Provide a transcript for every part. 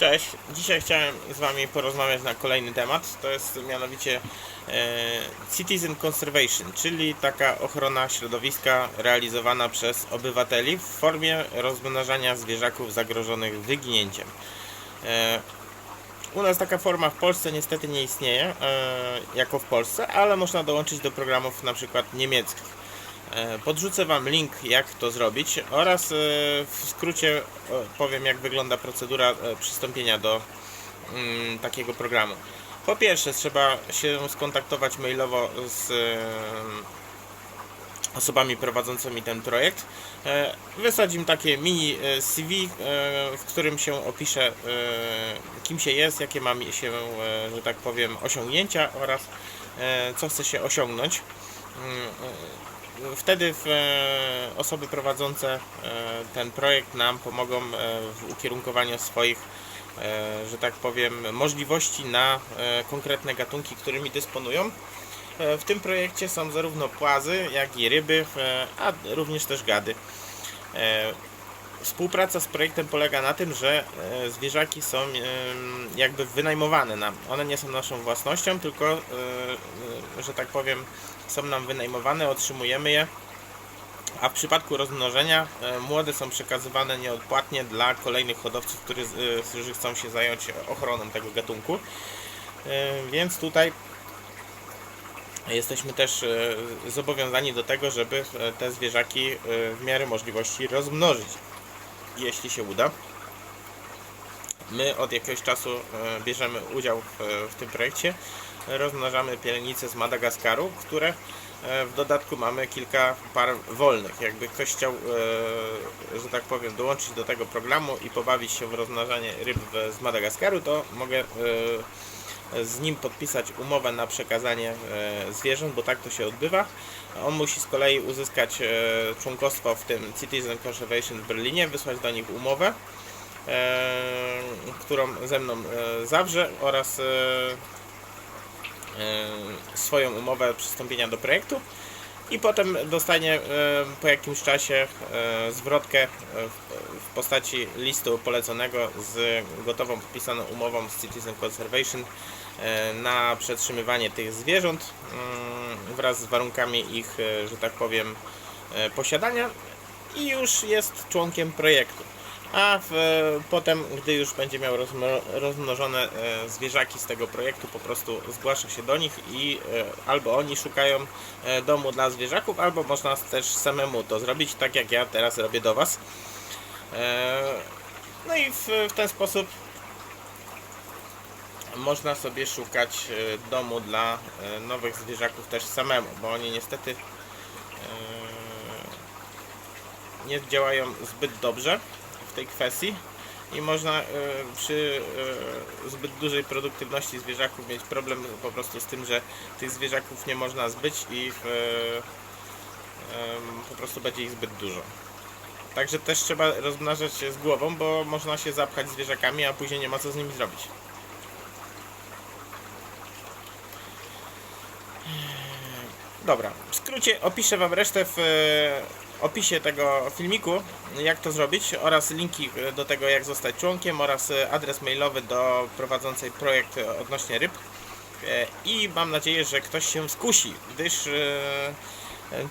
Cześć, dzisiaj chciałem z Wami porozmawiać na kolejny temat. To jest mianowicie e, Citizen Conservation, czyli taka ochrona środowiska realizowana przez obywateli w formie rozmnażania zwierzaków zagrożonych wyginięciem. E, u nas taka forma w Polsce niestety nie istnieje, e, jako w Polsce, ale można dołączyć do programów na przykład niemieckich. E, Podrzucę Wam link, jak to zrobić oraz e, w skrócie e, powiem, jak wygląda procedura przystąpienia do mm, takiego programu. Po pierwsze, trzeba się skontaktować mailowo z osobami prowadzącymi ten projekt. Wysłać im takie mini CV, w którym się opisze, kim się jest, jakie ma się, że tak powiem, osiągnięcia oraz co chce się osiągnąć. Wtedy e, osoby prowadzące e, ten projekt nam pomogą e, w ukierunkowaniu swoich, że tak powiem, możliwości na konkretne gatunki, którymi dysponują. W tym projekcie są zarówno płazy, jak i ryby, a również też gady. Współpraca z projektem polega na tym, że e, zwierzaki są jakby wynajmowane nam. One nie są naszą własnością, tylko, e, e, że tak powiem, są nam wynajmowane, otrzymujemy je. A w przypadku rozmnożenia młode są przekazywane nieodpłatnie dla kolejnych hodowców, którzy, którzy chcą się zająć ochroną tego gatunku. Więc tutaj jesteśmy też zobowiązani do tego, żeby te zwierzaki w miarę możliwości rozmnożyć, jeśli się uda. My od jakiegoś czasu e, bierzemy udział w, w tym projekcie. Rozmnażamy pielenice z Madagaskaru, które e, w dodatku mamy kilka par wolnych. Jakby ktoś chciał, e, że tak powiem, dołączyć do tego programu i pobawić się w rozmnażanie ryb z Madagaskaru, to mogę z nim podpisać umowę na przekazanie e, zwierząt, bo tak to się odbywa. On musi z kolei uzyskać e, członkostwo w tym Citizen Conservation w Berlinie, wysłać do nich umowę, e, którą ze mną zawrze oraz swoją umowę przystąpienia do projektu i potem dostanie po jakimś czasie zwrotkę w- postaci listu poleconego z gotową podpisaną umową z Citizen Conservation e, na przetrzymywanie tych zwierząt mm, wraz z warunkami ich, e, że tak powiem, e, posiadania i już jest członkiem projektu. A w, potem, gdy już będzie miał rozmno, rozmnożone zwierzaki z tego projektu, po prostu zgłasza się do nich i albo oni szukają domu dla zwierzaków, albo można też samemu to zrobić, tak jak ja teraz robię do Was. E, no i w, w ten sposób można sobie szukać e, domu dla e, nowych zwierzaków też samemu, bo oni niestety nie działają zbyt dobrze w tej kwestii i można przy zbyt dużej produktywności zwierzaków mieć problem po prostu z tym, że tych zwierzaków nie można zbyć i po prostu będzie ich zbyt dużo. Także też trzeba rozmnażać się z głową, bo można się zapchać zwierzakami, a później nie ma co z nimi zrobić. Dobra, w skrócie opiszę Wam resztę w e, opisie tego filmiku, jak to zrobić oraz linki e, do tego, jak zostać członkiem oraz e, adres mailowy do prowadzącej projekt odnośnie ryb. I mam nadzieję, że ktoś się skusi, gdyż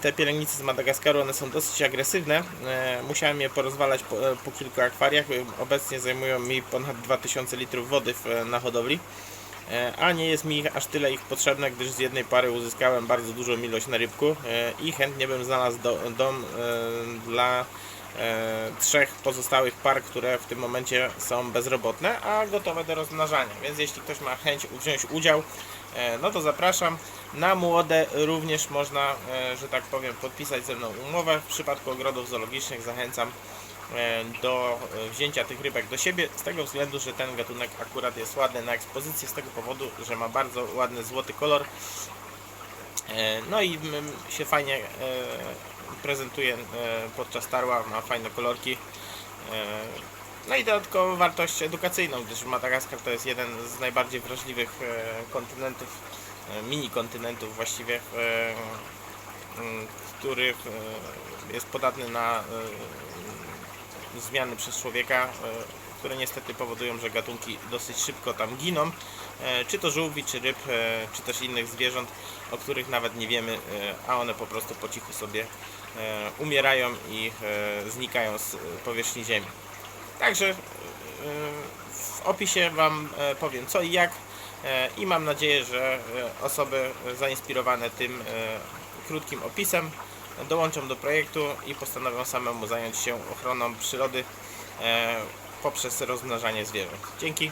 te pielęgnice z Madagaskaru, one są dosyć agresywne. E, Musiałem je porozwalać po, e, po kilku akwariach. E, Obecnie zajmują mi ponad 2000 litrów wody e, na hodowli. E, a nie jest mi aż tyle ich potrzebne, gdyż z jednej pary uzyskałem bardzo dużą ilość na rybku e, i chętnie bym znalazł do, dom e, dla e, trzech pozostałych par, które w tym momencie są bezrobotne, a gotowe do rozmnażania. Więc jeśli ktoś ma chęć wziąć udział, e, no to zapraszam. Na młode również można, e, że tak powiem, podpisać ze mną umowę. W przypadku ogrodów zoologicznych zachęcam e, do e, wzięcia tych rybek do siebie z tego względu, że ten gatunek akurat jest ładny na ekspozycji z tego powodu, że ma bardzo ładny złoty kolor E, no i się fajnie e, prezentuje podczas tarła, ma fajne kolorki. E, no i dodatkowo wartość edukacyjną, gdyż Madagaskar to jest jeden z najbardziej wrażliwych e, kontynentów, e, mini kontynentów właściwie, który jest podatny na zmiany przez człowieka które niestety powodują, że gatunki dosyć szybko tam giną, czy to żółwi, czy ryb, czy też innych zwierząt, o których nawet nie wiemy, a one po prostu po cichu sobie umierają i e, znikają z e, powierzchni Ziemi. Także e, w opisie Wam e, powiem co i jak e, i mam nadzieję, że e, osoby zainspirowane tym e, krótkim opisem dołączą do projektu i postanowią samemu zająć się ochroną przyrody e, poprzez rozmnażanie zwierząt. Dzięki.